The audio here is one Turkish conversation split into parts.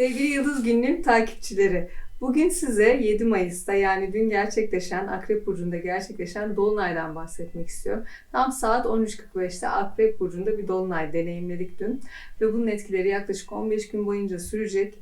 Sevgili Yıldız Günlüğüm takipçileri, bugün size 7 Mayıs'ta yani dün gerçekleşen Akrep Burcu'nda gerçekleşen Dolunay'dan bahsetmek istiyorum. Tam saat 13.45'te Akrep Burcu'nda bir Dolunay deneyimledik dün ve bunun etkileri yaklaşık 15 gün boyunca sürecek.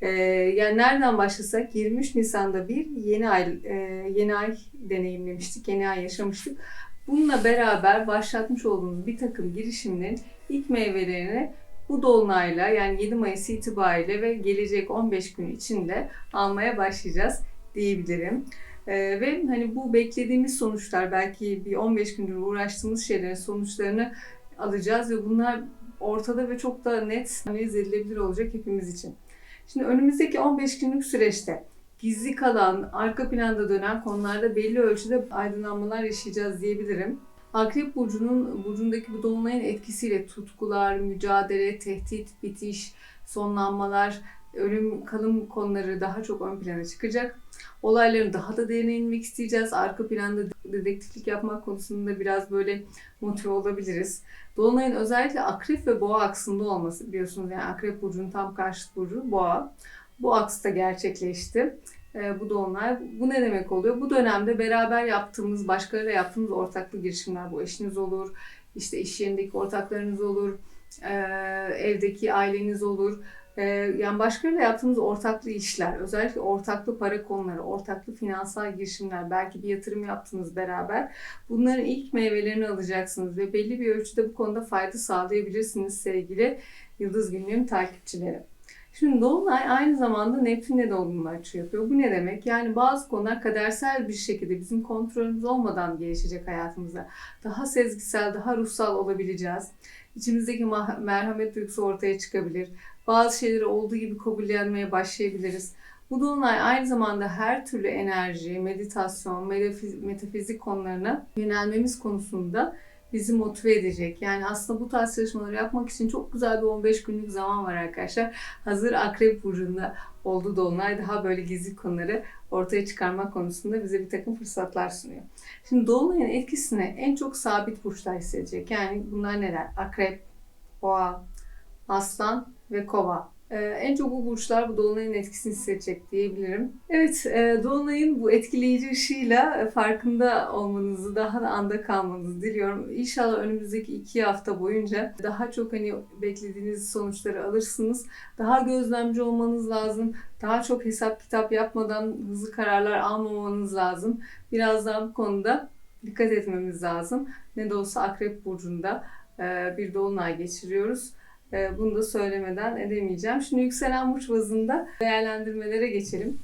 Ee, yani nereden başlasak 23 Nisan'da bir yeni ay e, yeni ay deneyimlemiştik, yeni ay yaşamıştık. Bununla beraber başlatmış olduğumuz bir takım girişimlerin ilk meyvelerini bu dolunayla yani 7 Mayıs itibariyle ve gelecek 15 gün içinde almaya başlayacağız diyebilirim. Ee, ve hani bu beklediğimiz sonuçlar belki bir 15 gündür uğraştığımız şeylerin sonuçlarını alacağız ve bunlar ortada ve çok da net analiz edilebilir olacak hepimiz için. Şimdi önümüzdeki 15 günlük süreçte gizli kalan, arka planda dönen konularda belli ölçüde aydınlanmalar yaşayacağız diyebilirim. Akrep burcunun burcundaki bu dolunayın etkisiyle tutkular, mücadele, tehdit, bitiş, sonlanmalar, ölüm, kalım konuları daha çok ön plana çıkacak. Olayların daha da derine inmek isteyeceğiz. Arka planda dedektiflik yapmak konusunda biraz böyle motive olabiliriz. Dolunayın özellikle akrep ve boğa aksında olması biliyorsunuz yani akrep burcunun tam karşıt burcu boğa. Bu aksta gerçekleşti e, bu dolunay. Bu ne demek oluyor? Bu dönemde beraber yaptığımız, başkalarıyla yaptığımız ortaklı girişimler bu eşiniz olur, işte iş yerindeki ortaklarınız olur, e, evdeki aileniz olur. E, yani başkalarıyla yaptığımız ortaklı işler, özellikle ortaklı para konuları, ortaklı finansal girişimler, belki bir yatırım yaptınız beraber. Bunların ilk meyvelerini alacaksınız ve belli bir ölçüde bu konuda fayda sağlayabilirsiniz sevgili Yıldız Günlüğüm takipçileri. Şimdi Dolunay aynı zamanda Neptün'le de olumlu açı yapıyor. Bu ne demek? Yani bazı konular kadersel bir şekilde bizim kontrolümüz olmadan gelişecek hayatımızda. Daha sezgisel, daha ruhsal olabileceğiz. İçimizdeki merhamet duygusu ortaya çıkabilir. Bazı şeyleri olduğu gibi kabullenmeye başlayabiliriz. Bu dolunay aynı zamanda her türlü enerji, meditasyon, metafizik konularına yönelmemiz konusunda bizi motive edecek. Yani aslında bu tarz çalışmaları yapmak için çok güzel bir 15 günlük zaman var arkadaşlar. Hazır Akrep Burcu'nda olduğu Dolunay daha böyle gizli konuları ortaya çıkarmak konusunda bize bir takım fırsatlar sunuyor. Şimdi Dolunay'ın etkisini en çok sabit burçlar hissedecek. Yani bunlar neler? Akrep, Boğa, Aslan ve Kova. Ee, en çok bu burçlar bu dolunayın etkisini hissedecek diyebilirim. Evet, e, dolunayın bu etkileyici ışığıyla e, farkında olmanızı, daha da anda kalmanızı diliyorum. İnşallah önümüzdeki iki hafta boyunca daha çok hani beklediğiniz sonuçları alırsınız. Daha gözlemci olmanız lazım. Daha çok hesap kitap yapmadan hızlı kararlar almamanız lazım. Biraz daha bu konuda dikkat etmemiz lazım. Ne de olsa Akrep Burcu'nda e, bir dolunay geçiriyoruz. Ee, bunu da söylemeden edemeyeceğim. Şimdi yükselen burç bazında değerlendirmelere geçelim.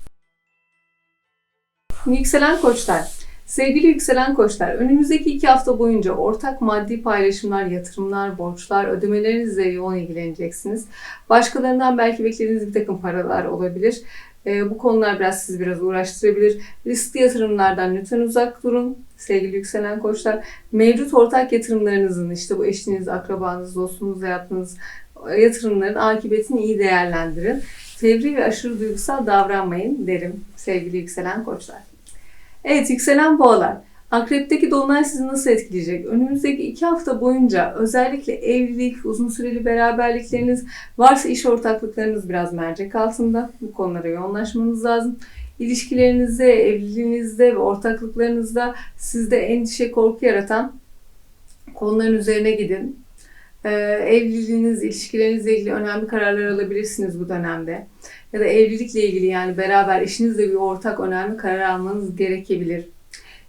Yükselen koçlar. Sevgili yükselen koçlar, önümüzdeki iki hafta boyunca ortak maddi paylaşımlar, yatırımlar, borçlar, ödemelerinizle yoğun ilgileneceksiniz. Başkalarından belki beklediğiniz bir takım paralar olabilir. E, bu konular biraz sizi biraz uğraştırabilir. Riskli yatırımlardan lütfen uzak durun sevgili yükselen koçlar. Mevcut ortak yatırımlarınızın işte bu eşiniz, akrabanız, dostunuzla yaptığınız yatırımların akıbetini iyi değerlendirin. Fevri ve aşırı duygusal davranmayın derim sevgili yükselen koçlar. Evet yükselen boğalar. Akrep'teki dolunay sizi nasıl etkileyecek? Önümüzdeki iki hafta boyunca özellikle evlilik, uzun süreli beraberlikleriniz, varsa iş ortaklıklarınız biraz mercek altında. Bu konulara yoğunlaşmanız lazım. İlişkilerinizde, evliliğinizde ve ortaklıklarınızda sizde endişe, korku yaratan konuların üzerine gidin. Ee, evliliğiniz, ilişkilerinizle ilgili önemli kararlar alabilirsiniz bu dönemde. Ya da evlilikle ilgili yani beraber eşinizle bir ortak önemli karar almanız gerekebilir.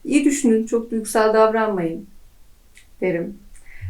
İyi düşünün, çok duygusal davranmayın derim.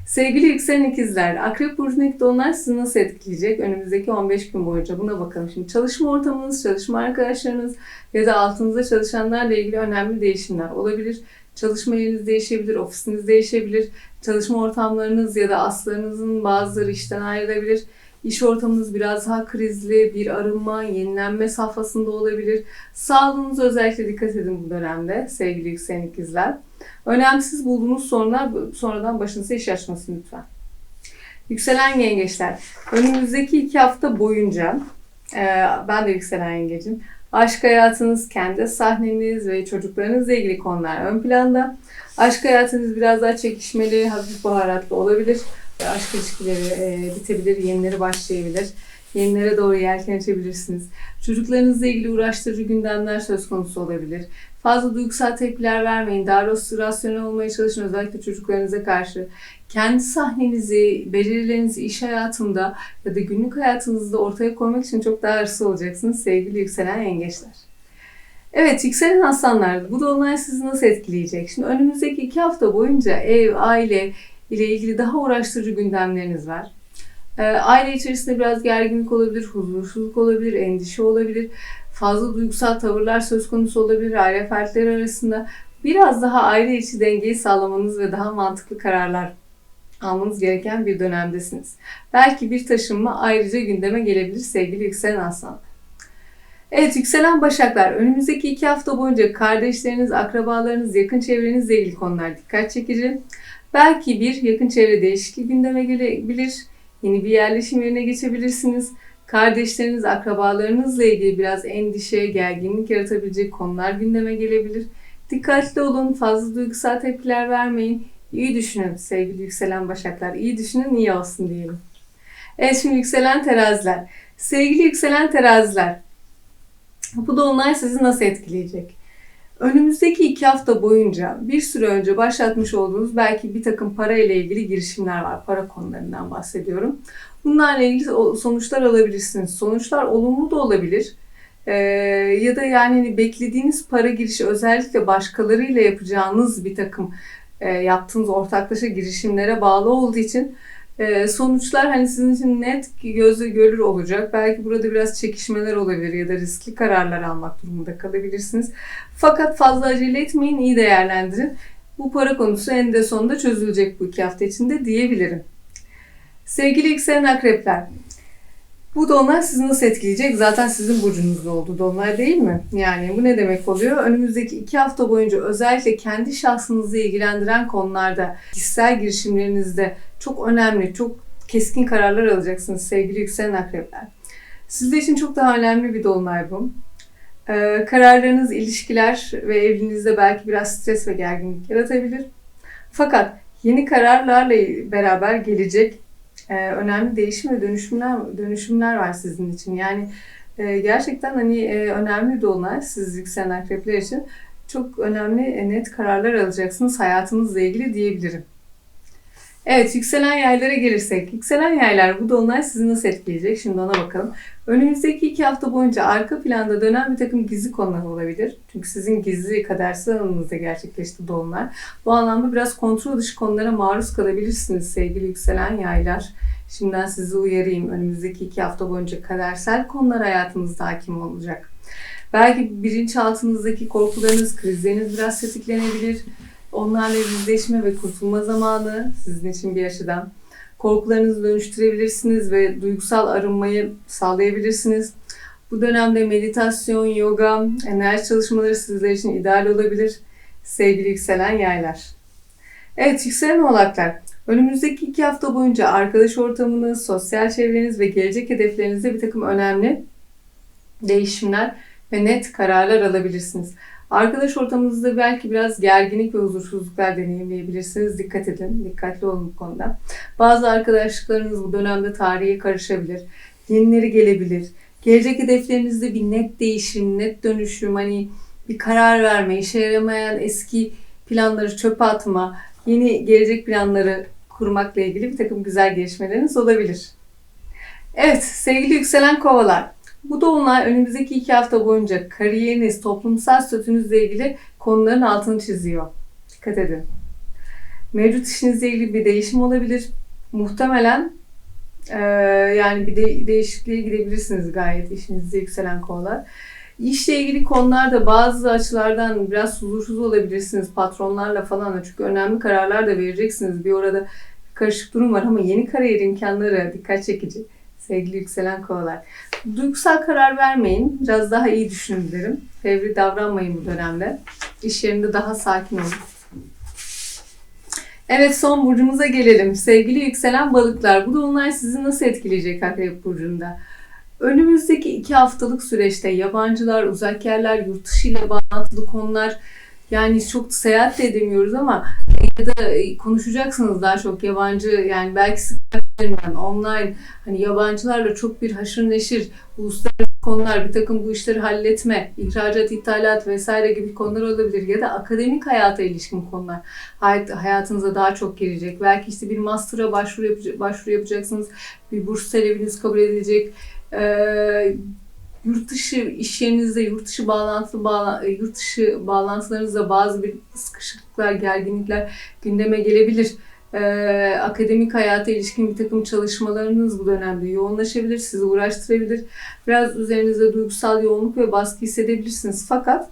Sevgili yükselen ikizler, Akrep Burcu'ndaki dolunay sizi nasıl etkileyecek önümüzdeki 15 gün boyunca? Buna bakalım. Şimdi çalışma ortamınız, çalışma arkadaşlarınız ya da altınızda çalışanlarla ilgili önemli değişimler olabilir. Çalışma yeriniz değişebilir, ofisiniz değişebilir. Çalışma ortamlarınız ya da aslarınızın bazıları işten ayrılabilir. İş ortamınız biraz daha krizli, bir arınma, yenilenme safhasında olabilir. Sağlığınıza özellikle dikkat edin bu dönemde sevgili yükselen ikizler. Önemsiz bulduğunuz sorunlar sonradan başınıza iş açmasın lütfen. Yükselen yengeçler. Önümüzdeki iki hafta boyunca ben de yükselen yengecim. Aşk hayatınız, kendi sahneniz ve çocuklarınızla ilgili konular ön planda. Aşk hayatınız biraz daha çekişmeli, hafif baharatlı olabilir. Aşk ilişkileri e, bitebilir, yenileri başlayabilir. Yenilere doğru yelken açabilirsiniz. Çocuklarınızla ilgili uğraştırıcı gündemler söz konusu olabilir. Fazla duygusal tepkiler vermeyin. Daha rasyonel olmaya çalışın özellikle çocuklarınıza karşı. Kendi sahnenizi, becerilerinizi iş hayatında ya da günlük hayatınızda ortaya koymak için çok daha hırslı olacaksınız sevgili yükselen yengeçler. Evet yükselen aslanlar bu dolunay sizi nasıl etkileyecek? Şimdi önümüzdeki iki hafta boyunca ev, aile ile ilgili daha uğraştırıcı gündemleriniz var. Ee, aile içerisinde biraz gerginlik olabilir, huzursuzluk olabilir, endişe olabilir. Fazla duygusal tavırlar söz konusu olabilir aile fertleri arasında. Biraz daha aile içi dengeyi sağlamanız ve daha mantıklı kararlar almanız gereken bir dönemdesiniz. Belki bir taşınma ayrıca gündeme gelebilir sevgili yükselen aslan. Evet yükselen başaklar önümüzdeki iki hafta boyunca kardeşleriniz, akrabalarınız, yakın çevrenizle ilgili konular dikkat çekici. Belki bir yakın çevre değişikliği gündeme gelebilir. Yeni bir yerleşim yerine geçebilirsiniz. Kardeşleriniz, akrabalarınızla ilgili biraz endişe, gerginlik yaratabilecek konular gündeme gelebilir. Dikkatli olun, fazla duygusal tepkiler vermeyin. İyi düşünün sevgili yükselen başaklar. İyi düşünün, iyi olsun diyelim. Evet şimdi yükselen teraziler. Sevgili yükselen teraziler. Bu dolunay sizi nasıl etkileyecek? Önümüzdeki iki hafta boyunca bir süre önce başlatmış olduğunuz belki bir takım para ile ilgili girişimler var. Para konularından bahsediyorum. Bunlarla ilgili sonuçlar alabilirsiniz. Sonuçlar olumlu da olabilir. Ee, ya da yani beklediğiniz para girişi özellikle başkalarıyla yapacağınız bir takım yaptığınız ortaklaşa girişimlere bağlı olduğu için e, sonuçlar hani sizin için net gözle görür olacak. Belki burada biraz çekişmeler olabilir ya da riskli kararlar almak durumunda kalabilirsiniz. Fakat fazla acele etmeyin, iyi değerlendirin. Bu para konusu en de sonunda çözülecek bu iki hafta içinde diyebilirim. Sevgili yükselen akrepler, bu dolunay sizi nasıl etkileyecek? Zaten sizin burcunuzda oldu dolunay değil mi? Yani bu ne demek oluyor? Önümüzdeki iki hafta boyunca özellikle kendi şahsınızı ilgilendiren konularda, kişisel girişimlerinizde çok önemli, çok keskin kararlar alacaksınız sevgili yükselen akrepler. Sizler için çok daha önemli bir dolunay bu. Ee, kararlarınız, ilişkiler ve evliliğinizde belki biraz stres ve gerginlik yaratabilir. Fakat yeni kararlarla beraber gelecek e, önemli değişim ve dönüşümler dönüşümler var sizin için. Yani e, gerçekten hani e, önemli dolunay siz yükselen akrepler için çok önemli e, net kararlar alacaksınız hayatınızla ilgili diyebilirim. Evet, yükselen yaylara gelirsek. Yükselen yaylar bu dolunay sizi nasıl etkileyecek? Şimdi ona bakalım. Önümüzdeki iki hafta boyunca arka planda dönen bir takım gizli konular olabilir. Çünkü sizin gizli kadersel alanınızda gerçekleşti dolunay. Bu anlamda biraz kontrol dışı konulara maruz kalabilirsiniz sevgili yükselen yaylar. Şimdiden sizi uyarayım. Önümüzdeki iki hafta boyunca kadersel konular hayatınızda hakim olacak. Belki bilinçaltınızdaki korkularınız, krizleriniz biraz tetiklenebilir. Onlarla yüzleşme ve kurtulma zamanı sizin için bir açıdan. Korkularınızı dönüştürebilirsiniz ve duygusal arınmayı sağlayabilirsiniz. Bu dönemde meditasyon, yoga, enerji çalışmaları sizler için ideal olabilir. Sevgili yükselen yaylar. Evet yükselen oğlaklar. Önümüzdeki iki hafta boyunca arkadaş ortamınız, sosyal çevreniz ve gelecek hedeflerinizde bir takım önemli değişimler ve net kararlar alabilirsiniz. Arkadaş ortamınızda belki biraz gerginlik ve huzursuzluklar deneyimleyebilirsiniz. Dikkat edin, dikkatli olun bu konuda. Bazı arkadaşlıklarınız bu dönemde tarihe karışabilir. Yenileri gelebilir. Gelecek hedeflerinizde bir net değişim, net dönüşüm, hani bir karar verme, işe yaramayan eski planları çöpe atma, yeni gelecek planları kurmakla ilgili bir takım güzel gelişmeleriniz olabilir. Evet sevgili yükselen kovalar. Bu dolunay önümüzdeki iki hafta boyunca kariyeriniz, toplumsal statünüzle ilgili konuların altını çiziyor. Dikkat edin. Mevcut işinizle ilgili bir değişim olabilir. Muhtemelen e, yani bir de, değişikliğe gidebilirsiniz gayet işinizde yükselen konular. İşle ilgili konularda bazı açılardan biraz huzursuz olabilirsiniz patronlarla falan da çünkü önemli kararlar da vereceksiniz. Bir orada karışık durum var ama yeni kariyer imkanları dikkat çekici. Sevgili yükselen kovalar. Duygusal karar vermeyin. Biraz daha iyi düşünün derim. Fevri davranmayın bu dönemde. İş yerinde daha sakin olun. Evet son burcumuza gelelim. Sevgili yükselen balıklar. Bu dolunay sizi nasıl etkileyecek Akrep Burcu'nda? Önümüzdeki iki haftalık süreçte yabancılar, uzak yerler, yurt dışı ile bağlantılı konular yani çok seyahat de edemiyoruz ama ya da konuşacaksınız daha çok yabancı yani belki sık üzerinden online hani yabancılarla çok bir haşır neşir uluslararası konular bir takım bu işleri halletme, ihracat, ithalat vesaire gibi konular olabilir ya da akademik hayata ilişkin konular hayat, hayatınıza daha çok girecek. Belki işte bir master'a başvuru, yapacak, başvuru yapacaksınız, bir burs talebiniz kabul edilecek. Ee, yurt dışı iş yerinizde yurt dışı bağlantılı bağla, yurt dışı bağlantılarınızda bazı bir sıkışıklıklar, gerginlikler gündeme gelebilir. Ee, akademik hayata ilişkin bir takım çalışmalarınız bu dönemde yoğunlaşabilir, sizi uğraştırabilir. Biraz üzerinizde duygusal yoğunluk ve baskı hissedebilirsiniz. Fakat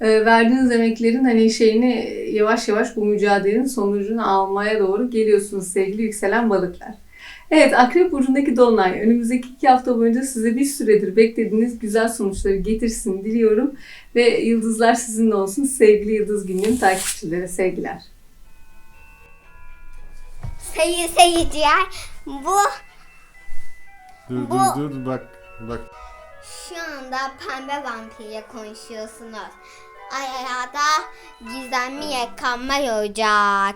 e, verdiğiniz emeklerin hani şeyini yavaş yavaş bu mücadelenin sonucunu almaya doğru geliyorsunuz sevgili yükselen balıklar. Evet Akrep Burcu'ndaki Dolunay önümüzdeki iki hafta boyunca size bir süredir beklediğiniz güzel sonuçları getirsin diliyorum. Ve yıldızlar sizinle olsun sevgili Yıldız Günlüğün takipçileri sevgiler. Sayın seyirciler bu Dur Bu- dur dur bak bak. şu anda pembe vampirle konuşuyorsunuz. Arada gizemli yakalanma olacak.